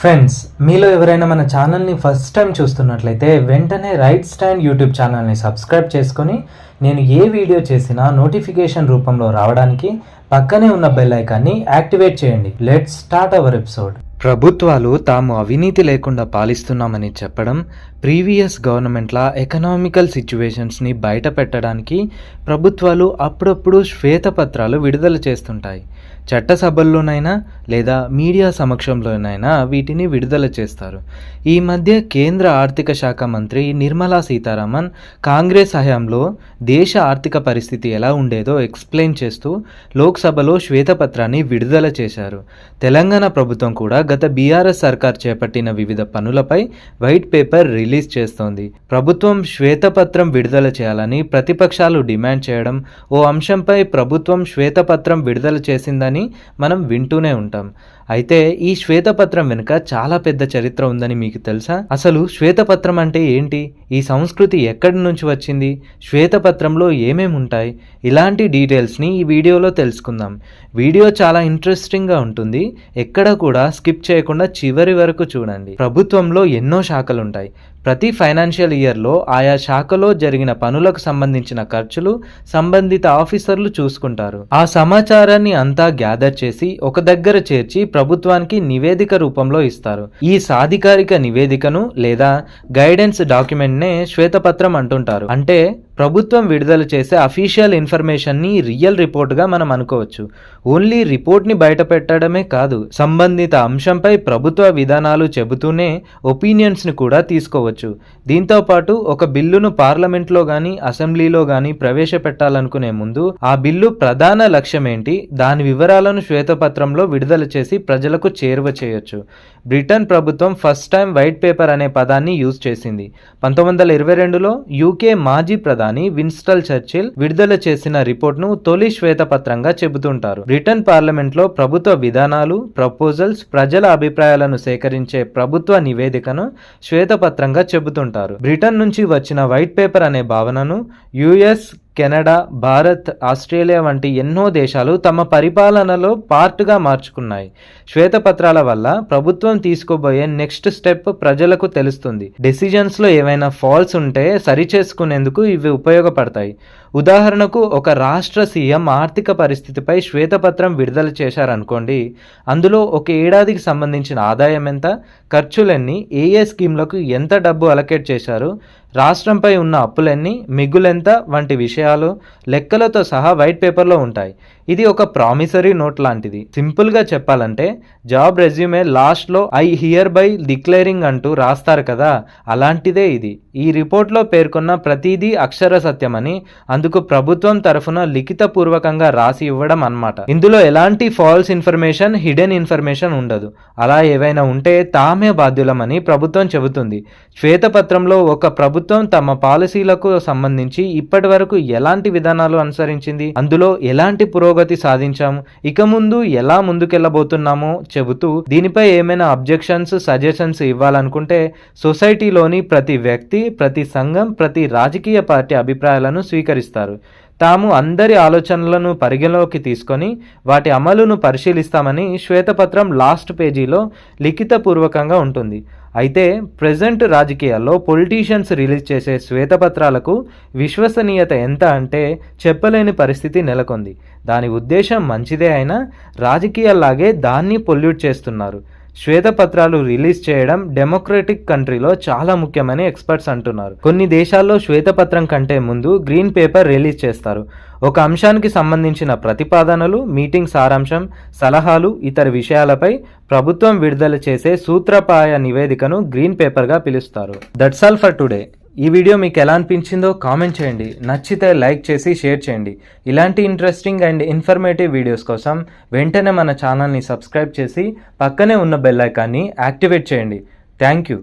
Friends మీలో ఎవరైనా మన ఛానల్ని ఫస్ట్ టైం చూస్తున్నట్లయితే వెంటనే రైట్ స్టాండ్ యూట్యూబ్ ఛానల్ని సబ్స్క్రైబ్ చేసుకొని నేను ఏ వీడియో చేసినా నోటిఫికేషన్ రూపంలో రావడానికి పక్కనే ఉన్న బెల్ ఐకాన్ని యాక్టివేట్ చేయండి. లెట్స్ స్టార్ట్ అవర్ ఎపిసోడ్ ప్రభుత్వాలు తాము అవినీతి లేకుండా పాలిస్తున్నామని చెప్పడం ప్రీవియస్ గవర్నమెంట్ల ఎకనామికల్ సిచ్యువేషన్స్ని బయట పెట్టడానికి ప్రభుత్వాలు అప్పుడప్పుడు శ్వేతపత్రాలు విడుదల చేస్తుంటాయి. చట్టసభల్లోనైనా లేదా మీడియా సమక్షంలోనైనా వీటిని విడుదల చేస్తారు. ఈ మధ్య కేంద్ర ఆర్థిక శాఖ మంత్రి నిర్మలా సీతారామన్ కాంగ్రెస్ హయాంలో దేశ ఆర్థిక పరిస్థితి ఎలా ఉండేదో ఎక్స్ప్లెయిన్ చేస్తూ లోక్సభలో శ్వేతపత్రాన్ని విడుదల చేశారు. తెలంగాణ ప్రభుత్వం కూడా గత బీఆర్ఎస్ సర్కార్ చేపట్టిన వివిధ పనులపై వైట్ పేపర్ రిలీజ్ చేస్తోంది. ప్రభుత్వం శ్వేతపత్రం విడుదల చేయాలని ప్రతిపక్షాలు డిమాండ్ చేయడం ఓ అంశంపై ప్రభుత్వం శ్వేతపత్రం విడుదల చేసిందని మనం వింటూనే ఉంటాం. అయితే ఈ శ్వేతపత్రం వెనుక చాలా పెద్ద చరిత్ర ఉందని మీకు తెలుసా? అసలు శ్వేతపత్రం అంటే ఏంటి? ఈ సంస్కృతి ఎక్కడి నుంచి వచ్చింది? శ్వేతపత్రంలో ఏమేమి ఉంటాయి? ఇలాంటి డీటెయిల్స్ని ఈ వీడియోలో తెలుసుకుందాం. వీడియో చాలా ఇంట్రెస్టింగ్గా ఉంటుంది. ఎక్కడ కూడా స్కిప్ చేయకుండా చివరి వరకు చూడండి. ప్రభుత్వంలో ఎన్నో శాఖలు ఉంటాయి. ప్రతి ఫైనాన్షియల్ ఇయర్లో ఆయా శాఖలో జరిగిన పనులకు సంబంధించిన ఖర్చులు సంబంధిత ఆఫీసర్లు చూసుకుంటారు. ఆ సమాచారాన్ని అంతా గ్యాదర్ చేసి ఒక దగ్గర చేర్చి ప్రభుత్వానికి నివేదిక రూపంలో ఇస్తారు. ఈ సాధికారిక నివేదికను లేదా గైడెన్స్ డాక్యుమెంట్నే శ్వేతపత్రం అంటుంటారు. అంటే ప్రభుత్వం విడుదల చేసే అఫీషియల్ ఇన్ఫర్మేషన్ని రియల్ రిపోర్ట్గా మనం అనుకోవచ్చు. ఓన్లీ రిపోర్ట్ని బయట పెట్టడమే కాదు సంబంధిత అంశంపై ప్రభుత్వ విధానాలు చెబుతూనే ఒపీనియన్స్ని కూడా తీసుకోవచ్చు. దీంతో పాటు ఒక బిల్లును పార్లమెంట్లో కానీ అసెంబ్లీలో కానీ ప్రవేశపెట్టాలనుకునే ముందు ఆ బిల్లు ప్రధాన లక్ష్యం ఏంటి? దాని వివరాలను శ్వేతపత్రంలో విడుదల చేసి ప్రజలకు చేరువ చేయొచ్చు. బ్రిటన్ ప్రభుత్వం ఫస్ట్ టైం వైట్ పేపర్ అనే పదాన్ని యూజ్ చేసింది. పంతొమ్మిది వందల ఇరవై రెండులో యూకే మాజీ ప్రధాని విన్స్టల్ చర్చిల్ విడుదల చేసిన రిపోర్ట్ను తొలి శ్వేతపత్రంగా చెబుతుంటారు. బ్రిటన్ పార్లమెంట్లో ప్రభుత్వ విధానాలు ప్రపోజల్స్ ప్రజల అభిప్రాయాలను సేకరించే ప్రభుత్వ నివేదికను శ్వేతపత్రంగా చెబుతుంటారు. బ్రిటన్ నుంచి వచ్చిన వైట్ పేపర్ అనే భావనను యుఎస్ కెనడా భారత్ ఆస్ట్రేలియా వంటి ఎన్నో దేశాలు తమ పరిపాలనలో పార్ట్గా మార్చుకున్నాయి. శ్వేతపత్రాల వల్ల ప్రభుత్వం తీసుకోబోయే నెక్స్ట్ స్టెప్ ప్రజలకు తెలుస్తుంది. డెసిజన్స్లో ఏవైనా ఫాల్స్ ఉంటే సరిచేసుకునేందుకు ఇవి ఉపయోగపడతాయి. ఉదాహరణకు ఒక రాష్ట్ర సీఎం ఆర్థిక పరిస్థితిపై శ్వేతపత్రం విడుదల చేశారనుకోండి అందులో ఒక ఏడాదికి సంబంధించిన ఆదాయం ఎంత ఖర్చులన్నీ ఏ ఏ స్కీమ్లకు ఎంత డబ్బు అలకేట్ చేశారు రాష్ట్రంపై ఉన్న అప్పులెన్ని మిగులెంత వంటి విషయాలు లెక్కలతో సహా వైట్ పేపర్లో ఉంటాయి. ఇది ఒక ప్రామిసరీ నోట్ లాంటిది. సింపుల్గా చెప్పాలంటే జాబ్ రెజ్యూమే లాస్ట్లో ఐ హియర్ బై డిక్లేరింగ్ అంటూ రాస్తారు కదా అలాంటిదే ఇది. ఈ రిపోర్ట్లో పేర్కొన్న ప్రతిదీ అక్షర సత్యమని అందుకు ప్రభుత్వం తరఫున లిఖితపూర్వకంగా రాసి ఇవ్వడం అన్నమాట. ఇందులో ఎలాంటి ఫాల్స్ ఇన్ఫర్మేషన్ హిడెన్ ఇన్ఫర్మేషన్ ఉండదు. అలా ఏవైనా ఉంటే తామే బాధ్యులమని ప్రభుత్వం చెబుతుంది. శ్వేతపత్రంలో ఒక ప్రభుత్వం తమ పాలసీలకు సంబంధించి ఇప్పటి వరకు ఎలాంటి విధానాలు అనుసరించింది? అందులో ఎలాంటి పురోగతి సాధించాము. ఇక ముందు ఎలా ముందుకెళ్ళబోతున్నామో చెబుతూ దీనిపై ఏమైనా అబ్జెక్షన్స్ సజెషన్స్ ఇవ్వాలనుకుంటే సొసైటీలోని ప్రతి వ్యక్తి ప్రతి సంఘం ప్రతి రాజకీయ పార్టీ అభిప్రాయాలను స్వీకరిస్తారు. తాము అందరి ఆలోచనలను పరిగణలోకి తీసుకొని వాటి అమలును పరిశీలిస్తామని శ్వేతపత్రం లాస్ట్ పేజీలో లిఖితపూర్వకంగా ఉంటుంది. అయితే ప్రజెంట్ రాజకీయాల్లో పొలిటీషియన్స్ రిలీజ్ చేసే శ్వేతపత్రాలకు విశ్వసనీయత ఎంత అంటే చెప్పలేని పరిస్థితి నెలకొంది. దాని ఉద్దేశం మంచిదే అయినా రాజకీయాల్లాగే దాన్ని పొల్యూట్ చేస్తున్నారు. శ్వేతపత్రాలు రిలీజ్ చేయడం డెమోక్రటిక్ కంట్రీలో చాలా ముఖ్యమని ఎక్స్పర్ట్స్ అంటున్నారు. కొన్ని దేశాల్లో శ్వేతపత్రం కంటే ముందు గ్రీన్ పేపర్ రిలీజ్ చేస్తారు. ఒక అంశానికి సంబంధించిన ప్రతిపాదనలు మీటింగ్ సారాంశం సలహాలు ఇతర విషయాలపై ప్రభుత్వం విడుదల చేసే సూత్రపాయ నివేదికను గ్రీన్ పేపర్గా పిలుస్తారు. That's all for today. ఈ వీడియో మీకు ఎలా అనిపించిందో కామెంట్ చేయండి. నచ్చితే లైక్ చేసి షేర్ చేయండి. ఇలాంటి ఇంట్రెస్టింగ్ అండ్ ఇన్ఫర్మేటివ్ వీడియోస్ కోసం వెంటనే మన ఛానల్ని సబ్స్క్రైబ్ చేసి పక్కనే ఉన్న బెల్ ఐకాన్ని యాక్టివేట్ చేయండి. Thank you